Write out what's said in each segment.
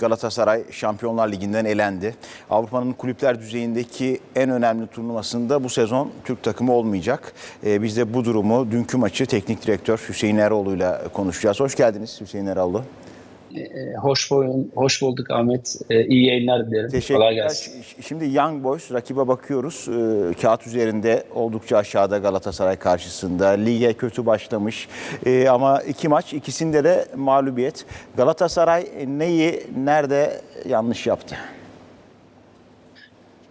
Galatasaray Şampiyonlar Ligi'nden elendi. Avrupa'nın kulüpler düzeyindeki en önemli turnuvasında bu sezon Türk takımı olmayacak. Ee, biz de bu durumu dünkü maçı teknik direktör Hüseyin Eroğlu'yla konuşacağız. Hoş geldiniz Hüseyin Eroğlu. Ee, Hoş, bulduk, hoş bulduk Ahmet. Ee, İyi yayınlar dilerim. Kolay Teşekkürler. gelsin. Ş- Şimdi Young Boys rakibe bakıyoruz. Kağıt üzerinde oldukça aşağıda Galatasaray karşısında. Lige kötü başlamış. Ama iki maç ikisinde de mağlubiyet. Galatasaray neyi nerede yanlış yaptı?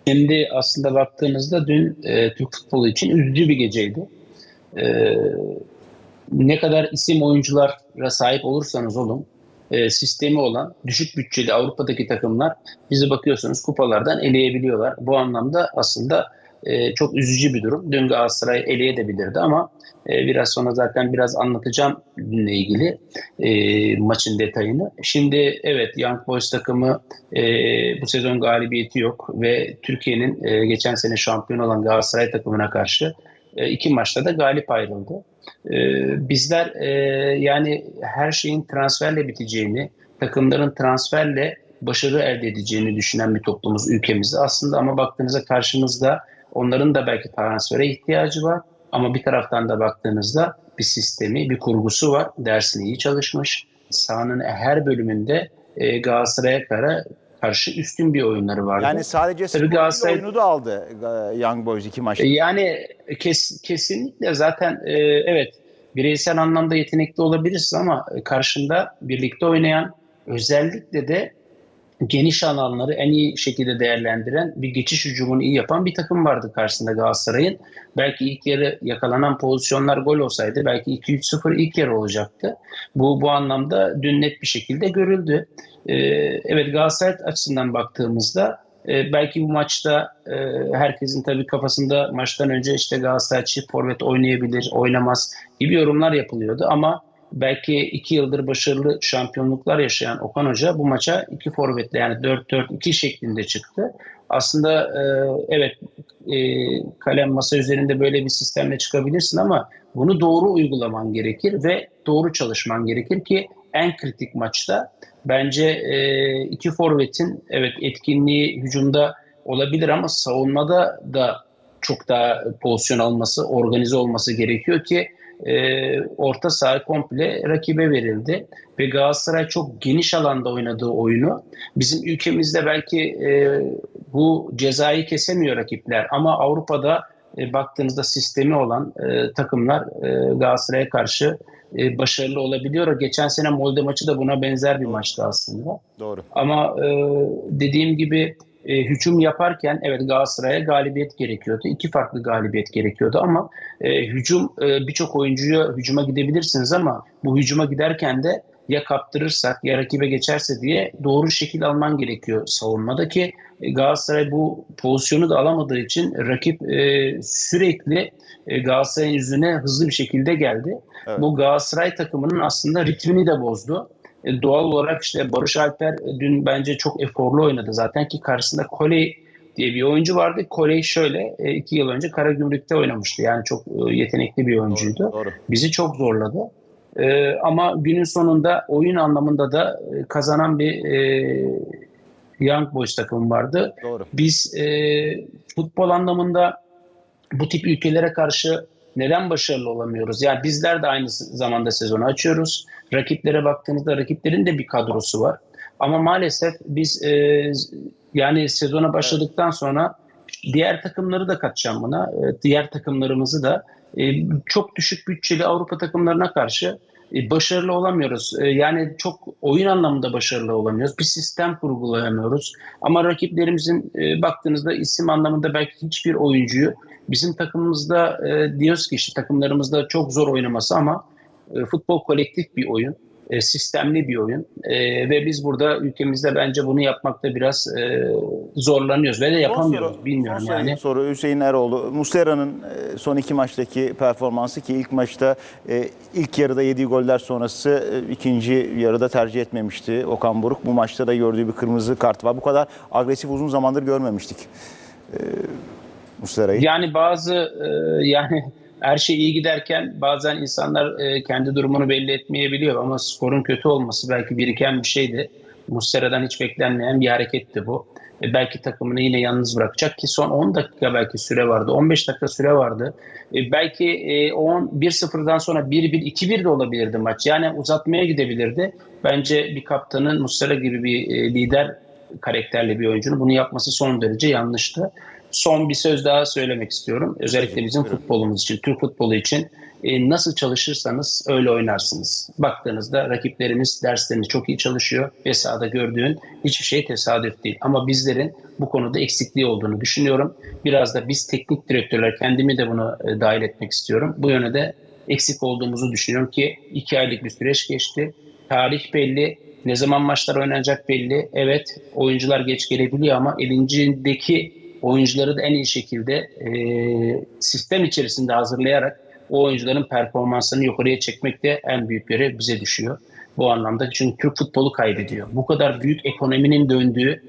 Şimdi aslında baktığınızda dün e, Türk futbolu için üzücü bir geceydi. Ee, ne kadar isim oyunculara sahip olursanız olun, e, sistemi olan düşük bütçeli Avrupa'daki takımlar bizi bakıyorsunuz kupalardan eleyebiliyorlar. Bu anlamda aslında e, çok üzücü bir durum. Dün Galatasaray eleyebilirdi ama e, biraz sonra zaten biraz anlatacağım dünle ilgili e, maçın detayını. Şimdi evet Young Boys takımı e, bu sezon galibiyeti yok ve Türkiye'nin e, geçen sene şampiyon olan Galatasaray takımına karşı e, iki maçta da galip ayrıldı. E, bizler e, yani her şeyin transferle biteceğini, takımların transferle başarı elde edeceğini düşünen bir toplumuz ülkemizde. Aslında ama baktığınızda karşımızda onların da belki transfere ihtiyacı var. Ama bir taraftan da baktığınızda bir sistemi, bir kurgusu var. Dersini iyi çalışmış. Sahanın her bölümünde e, Galatasaray'a kara karşı üstün bir oyunları vardı. Yani sadece değil, Galatasaray- oyunu da aldı e, Young Boys iki maçta. E, Yani kes, kesinlikle zaten e, evet bireysel anlamda yetenekli olabilirsin ama karşında birlikte oynayan özellikle de geniş alanları en iyi şekilde değerlendiren bir geçiş hücumunu iyi yapan bir takım vardı karşısında Galatasaray'ın. Belki ilk yarı yakalanan pozisyonlar gol olsaydı belki 2-3-0 ilk yarı olacaktı. Bu bu anlamda dün net bir şekilde görüldü. Ee, evet Galatasaray açısından baktığımızda e, belki bu maçta e, herkesin tabii kafasında maçtan önce işte Galatasaray çift forvet oynayabilir, oynamaz gibi yorumlar yapılıyordu ama belki iki yıldır başarılı şampiyonluklar yaşayan Okan Hoca bu maça iki forvetle yani 4-4-2 şeklinde çıktı. Aslında e, evet e, kalem masa üzerinde böyle bir sistemle çıkabilirsin ama bunu doğru uygulaman gerekir ve doğru çalışman gerekir ki en kritik maçta bence e, iki forvetin evet etkinliği hücumda olabilir ama savunmada da çok daha pozisyon alması, organize olması gerekiyor ki e, orta saha komple rakibe verildi. Ve Galatasaray çok geniş alanda oynadığı oyunu bizim ülkemizde belki e, bu cezayı kesemiyor rakipler ama Avrupa'da e, baktığınızda sistemi olan e, takımlar e, Galatasaray'a karşı e, başarılı olabiliyor. Geçen sene Molde maçı da buna benzer bir maçtı aslında. Doğru. Ama e, dediğim gibi e, hücum yaparken evet Galatasaray'a galibiyet gerekiyordu. İki farklı galibiyet gerekiyordu ama e, hücum e, birçok oyuncuya hücuma gidebilirsiniz ama bu hücuma giderken de ya kaptırırsak ya rakibe geçerse diye doğru şekil alman gerekiyor savunmada ki e, Galatasaray bu pozisyonu da alamadığı için rakip e, sürekli e, Galatasaray'ın yüzüne hızlı bir şekilde geldi. Evet. Bu Galatasaray takımının aslında ritmini de bozdu. E, doğal olarak işte Barış Alper e, dün bence çok eforlu oynadı zaten ki karşısında Koley diye bir oyuncu vardı. Koley şöyle e, iki yıl önce Karagümrük'te oynamıştı. Yani çok yetenekli bir oyuncuydu. Doğru. doğru. Bizi çok zorladı. Ama günün sonunda oyun anlamında da kazanan bir e, Young Boys takımı vardı. Doğru. Biz e, futbol anlamında bu tip ülkelere karşı neden başarılı olamıyoruz? Yani bizler de aynı zamanda sezonu açıyoruz. Rakiplere baktığınızda rakiplerin de bir kadrosu var. Ama maalesef biz e, yani sezona başladıktan sonra diğer takımları da katacağım buna. E, diğer takımlarımızı da e, çok düşük bütçeli Avrupa takımlarına karşı e, başarılı olamıyoruz. E, yani çok oyun anlamında başarılı olamıyoruz. Bir sistem kurgulayamıyoruz. Ama rakiplerimizin e, baktığınızda isim anlamında belki hiçbir oyuncuyu bizim takımımızda e, diyoruz ki işte takımlarımızda çok zor oynaması ama e, futbol kolektif bir oyun. e, sistemli bir oyun. E, ve biz burada ülkemizde bence bunu yapmakta biraz e, zorlanıyoruz ve de yapamıyoruz. Soru- Bilmiyorum son yani. soru Hüseyin Eroğlu. Muslera'nın son iki maçtaki performansı ki ilk maçta e, ilk yarıda yediği goller sonrası e, ikinci yarıda tercih etmemişti Okan Buruk. Bu maçta da gördüğü bir kırmızı kart var. Bu kadar agresif uzun zamandır görmemiştik. E, Muslera'yı. Yani bazı e, yani her şey iyi giderken bazen insanlar e, kendi durumunu belli etmeyebiliyor ama skorun kötü olması belki biriken bir şeydi. Muslera'dan hiç beklenmeyen bir hareketti bu. E, belki takımını yine yalnız bırakacak ki son 10 dakika belki süre vardı. 15 dakika süre vardı. E, belki e, 10 1-0'dan sonra 1-1 2-1 de olabilirdi maç. Yani uzatmaya gidebilirdi. Bence bir kaptanın Muslera gibi bir e, lider karakterli bir oyuncunun bunu yapması son derece yanlıştı. Son bir söz daha söylemek istiyorum. Özellikle bizim futbolumuz için, Türk futbolu için e, nasıl çalışırsanız öyle oynarsınız. Baktığınızda rakiplerimiz derslerini çok iyi çalışıyor ve sahada gördüğün hiçbir şey tesadüf değil. Ama bizlerin bu konuda eksikliği olduğunu düşünüyorum. Biraz da biz teknik direktörler kendimi de bunu e, dahil etmek istiyorum. Bu yöne de eksik olduğumuzu düşünüyorum ki iki aylık bir süreç geçti. Tarih belli, ne zaman maçlar oynanacak belli. Evet oyuncular geç gelebiliyor ama elincindeki oyuncuları da en iyi şekilde e, sistem içerisinde hazırlayarak o oyuncuların performansını yukarıya çekmek de en büyük görev bize düşüyor. Bu anlamda çünkü Türk futbolu kaybediyor. Bu kadar büyük ekonominin döndüğü,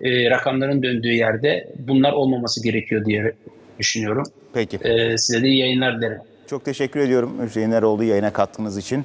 e, rakamların döndüğü yerde bunlar olmaması gerekiyor diye düşünüyorum. Peki. E, size de iyi yayınlar dilerim. Çok teşekkür ediyorum Hüseyin Eroğlu yayına katkınız için.